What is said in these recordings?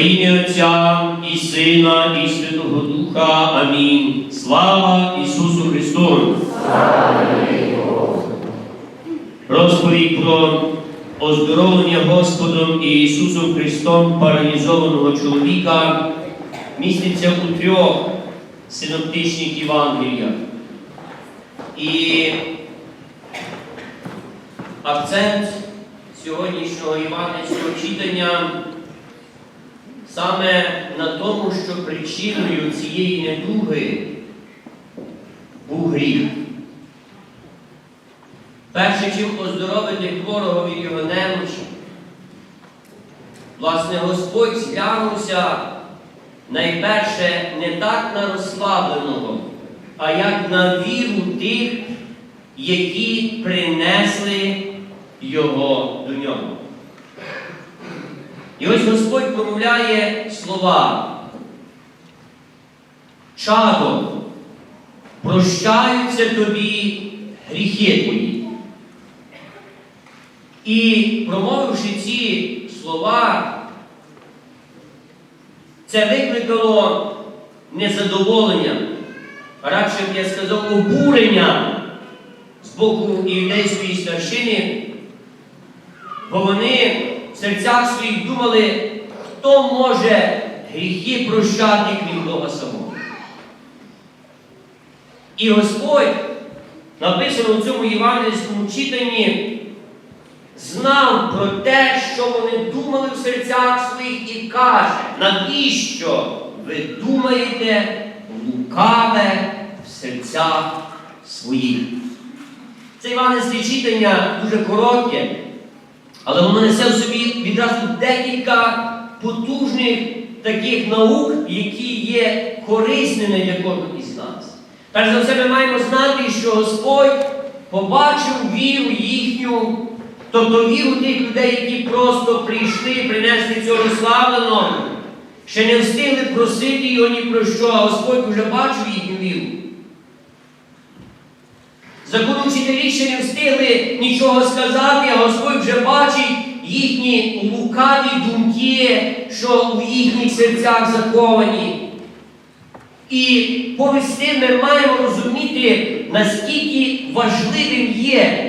ім'я Отця і Сина, і Святого Духа. Амінь. Слава Ісусу Христу! Розповідь про оздоровлення Господом і Ісусом Христом паралізованого чоловіка міститься у трьох синоптичних Євангеліях. І акцент сьогоднішнього євангельського читання саме на тому, що причиною цієї недуги був гріх. Перше, чим оздоровити хворого від його немочі, власне, Господь зглянувся найперше не так на розслабленого, а як на віру тих, які принесли його до нього. І ось Господь промовляє слова. Чадо, прощаються тобі гріхи твої. І промовивши ці слова, це викликало незадоволення, радше б я сказав, обурення з боку іудейської старшини, бо вони серцях своїх думали, хто може гріхи прощати, крім Бога самого. І Господь, написано в цьому євангельському читанні, знав про те, що вони думали в серцях своїх, і каже, навіщо ви думаєте лукаве в серцях своїх. Це євангельське читання дуже коротке, але воно несе в собі відразу декілька потужних таких наук, які є корисними для кожного із нас. Перш за все, ми маємо знати, що Господь побачив віру їхню, тобто віру тих людей, які просто прийшли, принесли цього розслабленого, ще не встигли просити його ні про що, а Господь вже бачив їхню віру. Законучителі ще не встигли нічого сказати, а Господь вже бачить їхні лукаві думки, що у їхніх серцях заховані. І повести ми маємо розуміти, наскільки важливим є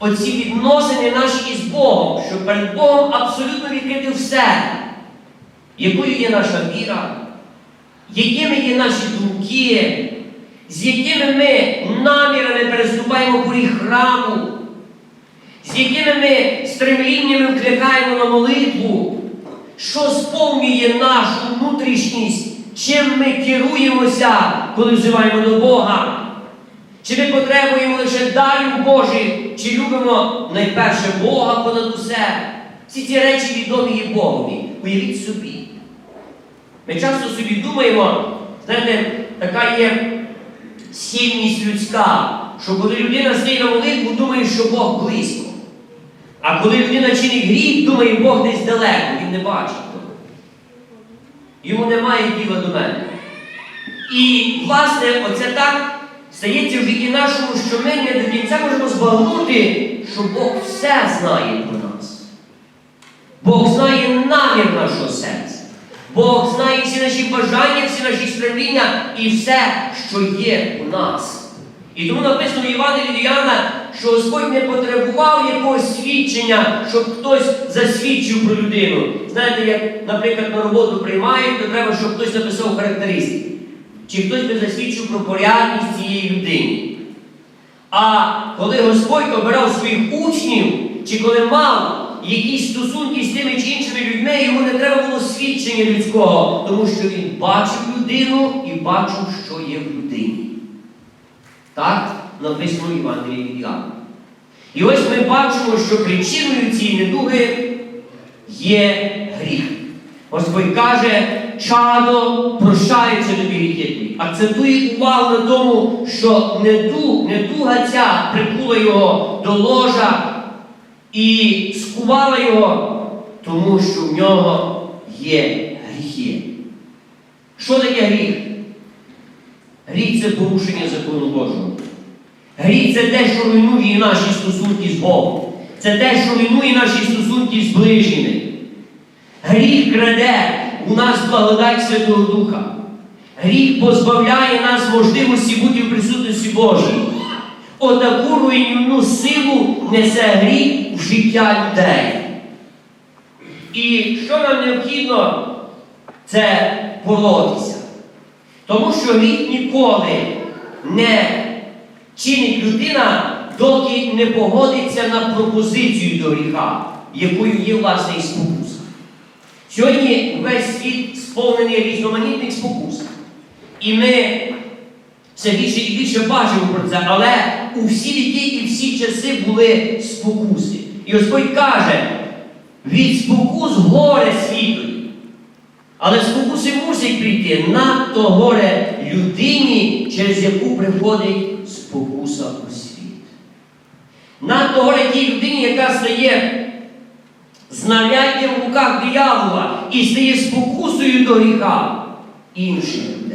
оці відносини наші із Богом, що перед Богом абсолютно відкрити все, якою є наша віра, якими є наші думки, з якими ми намірами переступаємо поріг храму, з якими ми стремліннями вкликаємо на молитву, що сповнює нашу внутрішність, чим ми керуємося, коли взиваємо до Бога. Чи ми потребуємо лише дарів Божих, чи любимо найперше Бога понад усе? Всі ці речі відомі є Богові. Уявіть собі. Ми часто собі думаємо, знаєте, така є сильність людська, що коли людина стає на молитву, думає, що Бог близько. А коли людина чинить гріх, думає, Бог десь далеко, він не бачить того. Йому немає діла до мене. І, власне, оце так стається в житті нашому, що ми не до кінця можемо збагнути, що Бог все знає про нас. Бог знає намір нашого серця. Бог знає всі наші бажання, всі наші стремління і все, що є у нас. І тому написано в Євангелії Іоанна, що Господь не потребував якогось свідчення, щоб хтось засвідчив про людину. Знаєте, як, наприклад, на роботу приймають, то треба, щоб хтось написав характеристики. Чи хтось би засвідчив про порядність цієї людини. А коли Господь обирав своїх учнів, чи коли мав якісь стосунки з тими чи іншими людьми, йому не треба було свідчення людського, тому що він бачив людину і бачив, що є в людині. Так написано в Євангелії від Іоанна. І ось ми бачимо, що причиною цієї недуги є гріх. Господь каже, чадо прощається тобі гріхи твої. Акцентує увагу на тому, що неду, недуга ця прикула його до ложа і скувала його, тому що в нього є гріхи. Що таке гріх? Гріх це порушення закону Божого. Гріх це те, що руйнує наші стосунки з Богом. Це те, що руйнує наші стосунки з ближніми. Гріх краде у нас благодать Святого Духа. Гріх позбавляє нас можливості бути в присутності Божій. Отаку руйнівну силу несе гріх в життя людей. І що нам необхідно, це боротися. Тому що гріх ніколи не чинить людина, доки не погодиться на пропозицію до гріха, якою є власне і спокуса. Сьогодні весь світ сповнений різноманітних спокус. І ми все більше і більше бачимо про це, але у всі віки і всі часи були спокуси. І Господь каже, від спокус горе світові. Але спокуси мусять прийти надто горе людині, через яку приходить спокуса у світ. Надто горе тій людині, яка стає знаряддям в руках диявола і стає спокусою до гріха людей.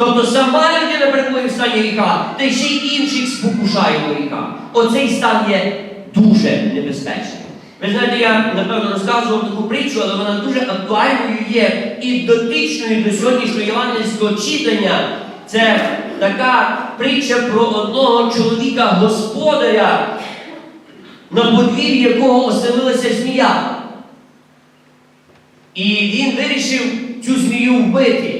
Тобто сама людина перебуває в стані гріха, та ще й інших спокушає до гріха. Оцей стан є дуже небезпечним. Ви знаєте, я напевно розказував таку притчу, але вона дуже актуальною є і дотичною до сьогоднішнього євангельського читання. Це така притча про одного чоловіка господаря, на подвір'ї якого оселилася змія. І він вирішив цю змію вбити.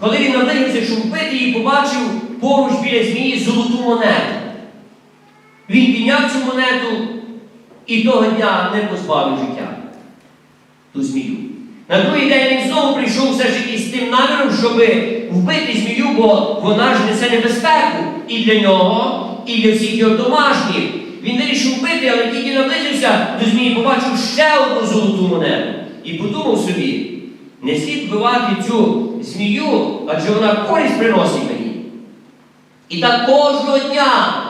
Коли він наблизився, щоб вбити її, побачив поруч біля змії золоту монету. Він підняв цю монету і того дня не позбавив життя ту змію. На другий день він знову прийшов все ж таки з тим наміром, щоб вбити змію, бо вона ж несе небезпеку і для нього, і для всіх його домашніх. Він вирішив вбити, але тільки наблизився до змії, побачив ще одну золоту монету. І подумав собі, не слід вбивати цю змію, адже вона користь приносить мені. І так кожного дня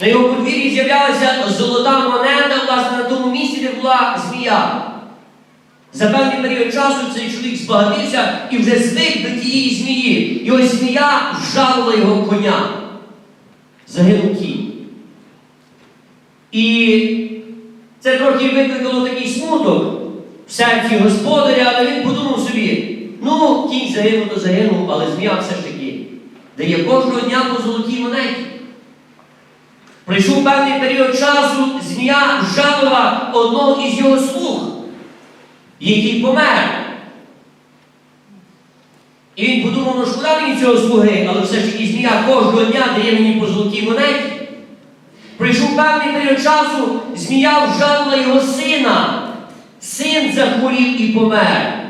на його подвір'ї з'являлася золота монета, власне, на тому місці, де була змія. За певний період часу цей чоловік збагатився і вже звик до тієї змії. І ось змія вжалила його коня. Загинув кінь. І це трохи викликало такий смуток серці господаря, але він подумав собі, ну, кінь загинув, то загинув, але змія все ж таки дає кожного дня по золотій монеті. Прийшов певний період часу, змія вжалила одного із його слуг, який помер. І він подумав, ну шкода мені цього слуги, але все ж таки змія кожного дня дає мені по золотій монеті. Прийшов певний період часу, змія вжалила його сина. Син захворів і помер.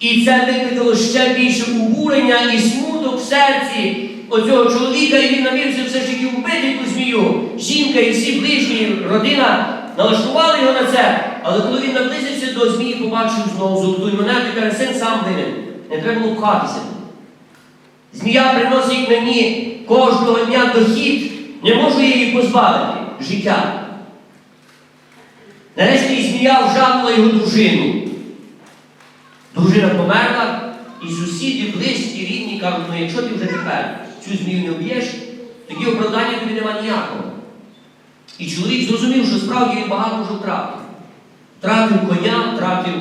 І це викликало ще більше обурення і смуток в серці оцього чоловіка, і він намірився все ж таки вбити ту змію. Жінка і всі ближні, родина налаштували його на це. Але коли він наблизився до змії, побачив знову золоту монету і каже, син сам винен. Не треба було пхатися. Змія приносить мені кожного дня дохід, не можу її позбавити життя. Нарешті змія вжалила його дружину. Дружина померла, і сусіди, близькі, рідні кажуть, ну якщо ти вже тепер цю змію не вб'єш, тоді оправдання тобі нема ніякого. І чоловік зрозумів, що справді він багато вже втратив. Втратив коня, втратив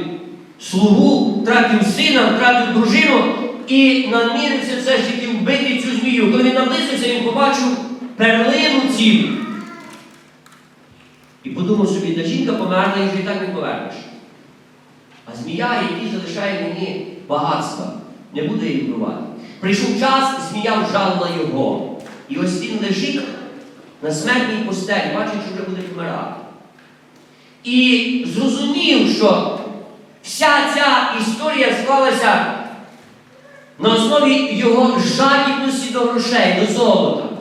слугу, втратив сина, втратив дружину і намірився все ж таки вбити цю змію. Коли він наблизився, він побачив перлину цілу. І подумав собі, та жінка померла і вже і так не повернеш. А змія, який залишає мені багатства, не буде її вбивати. Прийшов час, змія вжалила його. І ось він лежить на смертній постелі, бачить, що вже буде помирати. І зрозумів, що вся ця історія склалася на основі його жадібності до грошей, до золота.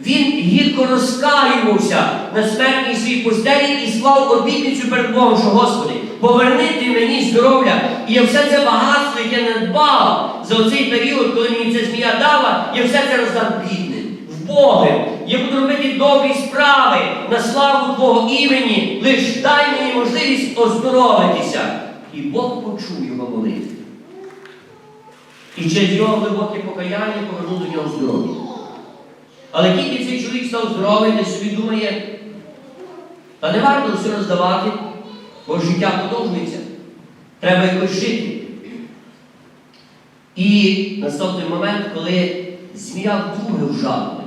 Він гірко розкаювався на смертній своїй постелі і склав обітницю перед Богом, що Господи, поверни ти мені здоров'я, і я все це багатство, яке надбав за оцей період, коли мені ця змія дала, я все це роздам бідним, вбогим. Я буду робити добрі справи на славу Твого імені, лиш дай мені можливість оздоровитися. І Бог почув його молитву. І через його глибоке покаяння повернув до нього здоров'я. Але тільки цей чоловік став здоровий, десь собі думає, Та не варто все роздавати, бо життя продовжується. Треба якось жити. І настав той момент, коли змія вдруге вжалили.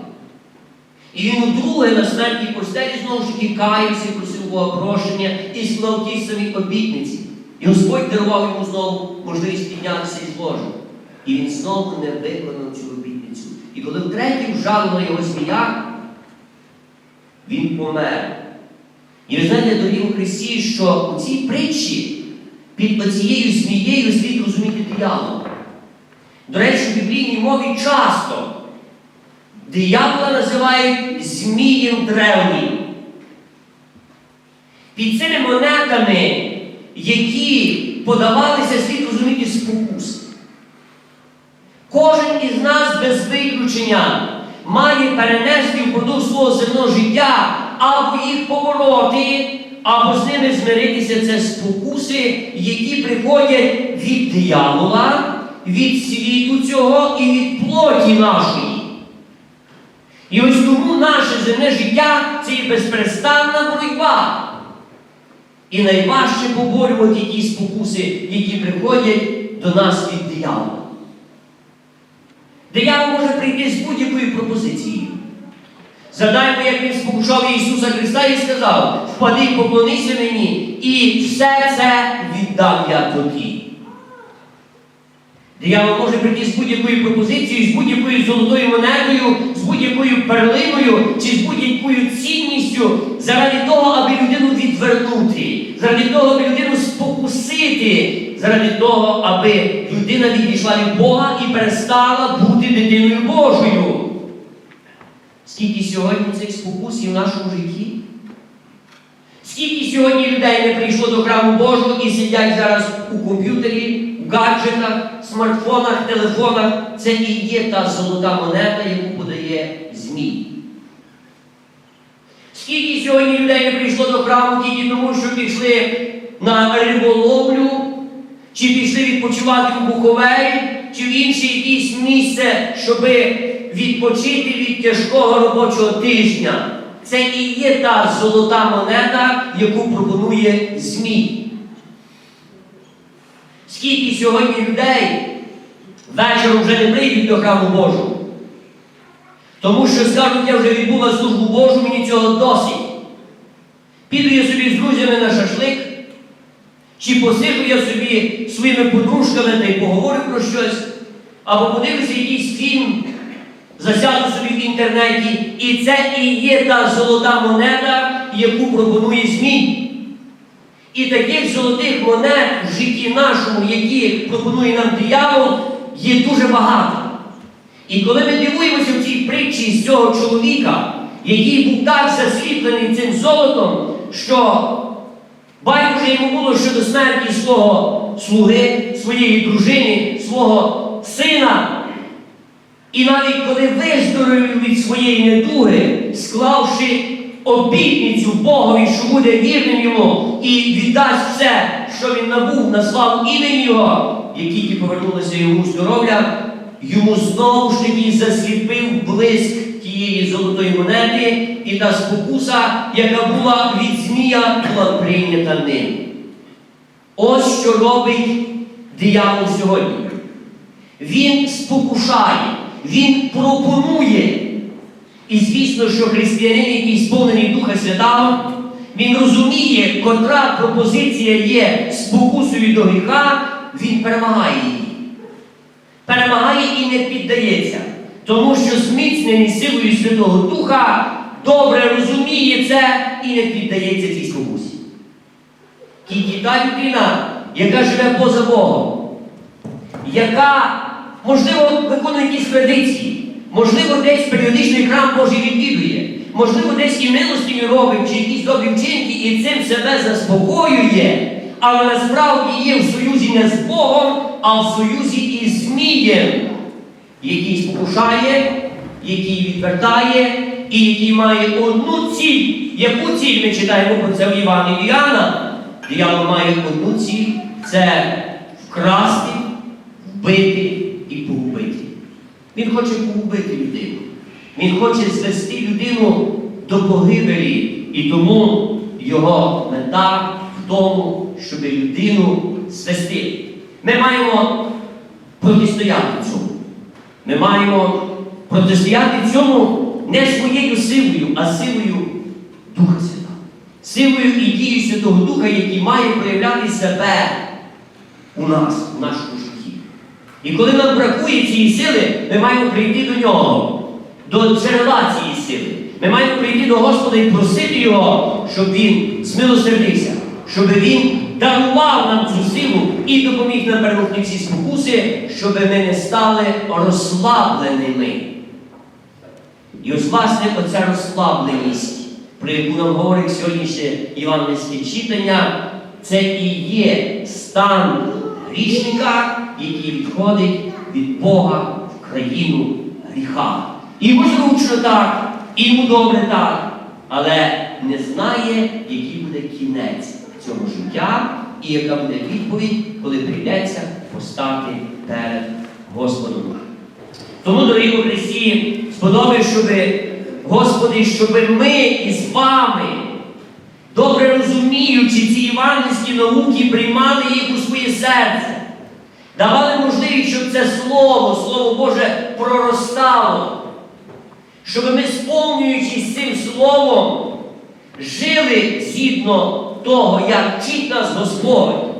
І він удруге на смертній постелі знову ж таки каявся, просив Бога прощення і склав ті самі обітниці. І Господь дарував йому знову можливість піднятися із ложа. І він знову не виконав цю обітницю. І коли втретє вжалила його змія, він помер. І ви знаєте, дорогі у Христі, що у цій притчі під оцією змією слід розуміти диявола. До речі, в біблійній мові часто диявола називають Змієм древнім. Під цими монетами, які подавалися, слід розуміти спокус. Кожен із нас без виключення має перенести впродовж свого земного життя або їх побороти, або з ними змиритися. Це спокуси, які приходять від диявола, від світу цього і від плоті нашої. І ось тому наше земне життя це є безперестанна боротьба. І найважче поборювати ті спокуси, які приходять до нас від диявола. Диявол може прийти з будь-якою пропозицією. Згадаємо, як він спокушав Ісуса Христа і сказав: впади, поклонися мені, і все це віддам я тобі. Диявол може прийти з будь-якою пропозицією, з будь-якою золотою монетою, з будь-якою перлиною чи з будь-якою цінністю заради того, аби людину відвернути, заради того, аби людину спокусити, заради того, аби людина відійшла від Бога і перестала бути дитиною Божою. Скільки сьогодні цих спокусів в нашому житті? Скільки сьогодні людей не прийшло до храму Божого і сидять зараз у комп'ютері, в гаджетах, смартфонах, телефонах. Це і є та золота монета, яку подає Змій. Скільки сьогодні людей не прийшло до храму тільки тому, що пішли на риболовлю, чи пішли відпочивати в Буковель, чи в інше якесь місце, щоби відпочити від тяжкого робочого тижня. Це і є та золота монета, яку пропонує Змій. Скільки сьогодні людей вечором вже не прийдуть до храму Божого? Тому що скажуть, я вже відбула службу Божу, мені цього досить. Піду я собі з друзями на шашлик, чи посижу я собі своїми подружками та й поговорю про щось, або подивлюся якийсь фільм, засяду собі в інтернеті, і це і є та золота монета, яку пропонує Змій. І таких золотих монет в житті нашому, які пропонує нам диявол, є дуже багато. І коли ми дивуємося в цій притчі з цього чоловіка, який був так засліплений цим золотом, що байдуже йому було щодо смерті свого слуги, своєї дружини, свого сина. І навіть коли виздоровів від своєї недуги, склавши обітницю Богові, що буде вірним йому і віддасть все, що він набув на славу імені Його, як тільки повернулося йому здоров'я, йому знову ж таки засліпив блиск тієї золотої монети, і та спокуса, яка була від Змія, була прийнята ним. Ось що робить диявол сьогодні. Він спокушає, він пропонує. І звісно, що християнин, який сповнений Духа Святого, він розуміє, котра пропозиція є спокусою до гріха, він перемагає її. Перемагає і не піддається. Тому що зміцнений силою Святого Духа добре розуміє це і не піддається цій спокусі. Тільки та людина, яка живе поза Богом, яка, можливо, виконує якісь традиції, можливо, десь періодичний храм Божий відвідує, можливо, десь і милостиню робить, чи якісь добрі вчинки, і цим себе заспокоює, але насправді є в союзі не з Богом, а в союзі із Змієм, який спокушає, який відвертає і який має одну ціль. Яку ціль ми читаємо про це в Івані Іоанна? Диявол має одну ціль це вкрасти, вбити і погубити. Він хоче погубити людину. Він хоче звести людину до погибелі. І тому його мета в тому, щоб людину звести. Ми маємо протистояти цьому. Ми маємо протистояти цьому не своєю силою, а силою Духа Святого. Силою і дією Святого Духа, який має проявляти себе у нас, у нашому житті. І коли нам бракує цієї сили, ми маємо прийти до нього, до джерела цієї сили. Ми маємо прийти до Господа і просити Його, щоб Він змилосердився, щоб Він дарував нам цю силу і допоміг нам перемогти всі спокуси, щоб ми не стали розслабленими. І ось, власне, оця розслабленість, про яку нам говорить сьогоднішнє євангельське читання, це і є стан грішника, який відходить від Бога в країну гріха. І йому зручно так, і йому добре так, але не знає, який буде кінець цього життя і яка буде відповідь, коли прийдеться постати перед Господом. Тому, дорогі у Христі, сподобай, щоб, Господи, щоб ми із вами, добре розуміючи ці євангельські науки, приймали їх у своє серце, давали можливість, щоб це Слово, Слово Боже, проростало, щоб ми, сповнюючись цим Словом, жили згідно того, як вчить нас Господь,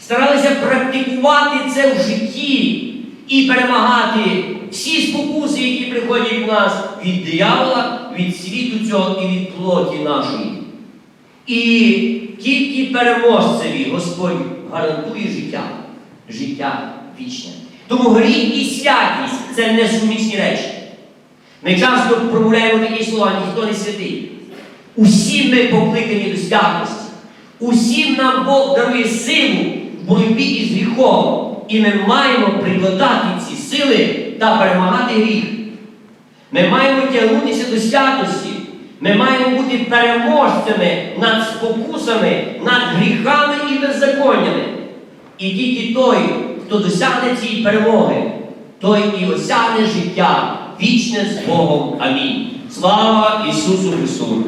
старалися практикувати це в житті і перемагати всі спокуси, які приходять в нас від диявола, від світу цього і від плоті нашої. І тільки переможцеві Господь гарантує життя, життя вічне. Тому гріх і святість це несумісні речі. Ми часто промовляємо такі слова, ніхто не святий. Усі ми покликані до святості. Усім нам Бог дарує силу в боротьбі із гріхом. І ми маємо прикладати ці сили та перемагати гріх. Ми маємо тягнутися до святості. Ми маємо бути переможцями над спокусами, над гріхами і беззаконнями. І тільки той, хто досягне цієї перемоги, той і осягне життя вічне з Богом. Амінь. Слава Ісусу Христу!